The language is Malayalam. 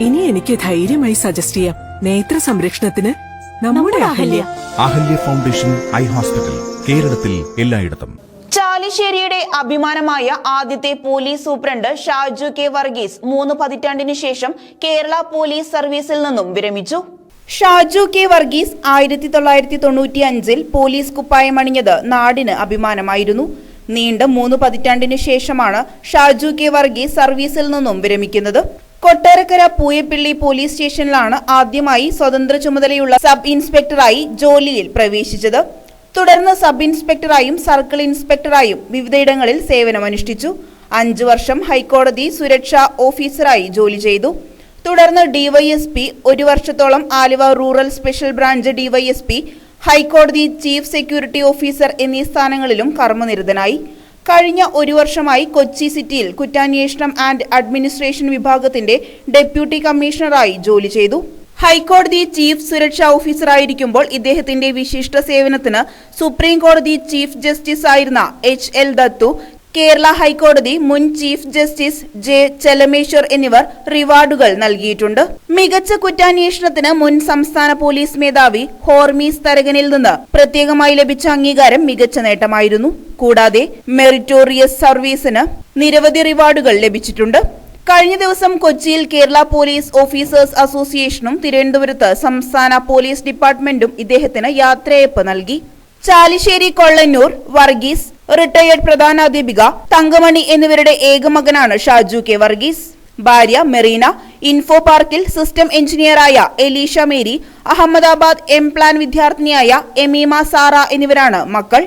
ഇനി എനിക്ക് ധൈര്യമായി സജസ്റ്റ് ചെയ്യാം. നേത്ര സംരക്ഷണത്തിന് നമ്മുടെ Ahalya. Ahalya. Foundation eye hospital കേരളത്തിൽ എല്ലായിടത്തും. ചാലിശ്ശേരിയുടെ അഭിമാനമായ ആദ്യത്തെ police superintendent Shaju K Varghese മൂന്ന് പതിറ്റാണ്ടിനു ശേഷം കേരള പോലീസ് സർവീസിൽ നിന്നും വിരമിച്ചു. ഷാജു കെ വർഗീസ് ആയിരത്തി തൊള്ളായിരത്തി തൊണ്ണൂറ്റി അഞ്ചിൽ പോലീസ് കുപ്പായമണിഞ്ഞത് നാടിന് അഭിമാനമായിരുന്നു. നീണ്ട മൂന്ന് പതിറ്റാണ്ടിനു ശേഷമാണ് ഷാജു കെ വർഗീസ് സർവീസിൽ നിന്നും വിരമിക്കുന്നത്. കൊട്ടാരക്കര പൂയപ്പിള്ളി പോലീസ് സ്റ്റേഷനിലാണ് ആദ്യമായി സ്വതന്ത്ര ചുമതലയുള്ള സബ് ഇൻസ്പെക്ടറായി ജോലിയിൽ പ്രവേശിച്ചത്. തുടർന്ന് സബ് ഇൻസ്പെക്ടറായും സർക്കിൾ ഇൻസ്പെക്ടറായും വിവിധയിടങ്ങളിൽ സേവനമനുഷ്ഠിച്ചു. അഞ്ചു വർഷം ഹൈക്കോടതി സുരക്ഷാ ഓഫീസറായി ജോലി ചെയ്തു. തുടർന്ന് ഡിവൈഎസ്പി ഒരു വർഷത്തോളം Aluva rural special branch DYSP ഹൈക്കോടതി ചീഫ് സെക്യൂരിറ്റി ഓഫീസർ എന്നീ സ്ഥാനങ്ങളിലും കർമ്മനിരതനായി. കഴിഞ്ഞ ഒരു വർഷമായി കൊച്ചി സിറ്റിയിൽ കുറ്റാന്വേഷണം ആൻഡ് അഡ്മിനിസ്ട്രേഷൻ വിഭാഗത്തിന്റെ ഡെപ്യൂട്ടി കമ്മീഷണറായി ജോലി ചെയ്തു. ഹൈക്കോടതി ചീഫ് സുരക്ഷാ ഓഫീസറായിരിക്കുമ്പോൾ ഇദ്ദേഹത്തിന്റെ വിശിഷ്ട സേവനത്തിന് സുപ്രീം കോടതി ചീഫ് ജസ്റ്റിസ് ആയിരുന്ന എച്ച് എൽ ദത്തു കേരള ഹൈക്കോടതി മുൻ ചീഫ് ജസ്റ്റിസ് ജെ ചെലമേശ്വർ എന്നിവർ റിവാർഡുകൾ നൽകിയിട്ടുണ്ട്. മികച്ച കുറ്റാന്വേഷണത്തിന് മുൻ സംസ്ഥാന പോലീസ് മേധാവി ഹോർമീസ് തരകനിൽ നിന്ന് പ്രത്യേകമായി ലഭിച്ച അംഗീകാരം മികച്ച നേട്ടമായിരുന്നു. കൂടാതെ മെറിറ്റോറിയസ് സർവീസിന് നിരവധി റിവാർഡുകൾ ലഭിച്ചിട്ടുണ്ട്. കഴിഞ്ഞ ദിവസം കൊച്ചിയിൽ കേരള പോലീസ് ഓഫീസേഴ്സ് അസോസിയേഷനും തിരുവനന്തപുരത്ത് സംസ്ഥാന പോലീസ് ഡിപ്പാർട്ട്മെന്റും ഇദ്ദേഹത്തിന് യാത്രയയപ്പ് നൽകി. ചാലിശ്ശേരി കൊള്ളന്നൂർ വർഗീസ് റിട്ടയേർഡ് പ്രധാനാധ്യാപിക തങ്കമണി എന്നിവരുടെ ഏകമകനാണ് ഷാജു കെ വർഗീസ്. ഭാര്യ മെറീന ഇൻഫോ പാർക്കിൽ സിസ്റ്റം എഞ്ചിനീയറായ എലീഷ മേരി അഹമ്മദാബാദ് എം പ്ലാൻ വിദ്യാർത്ഥിനിയായ എമീമ സാറ എന്നിവരാണ് മക്കൾ.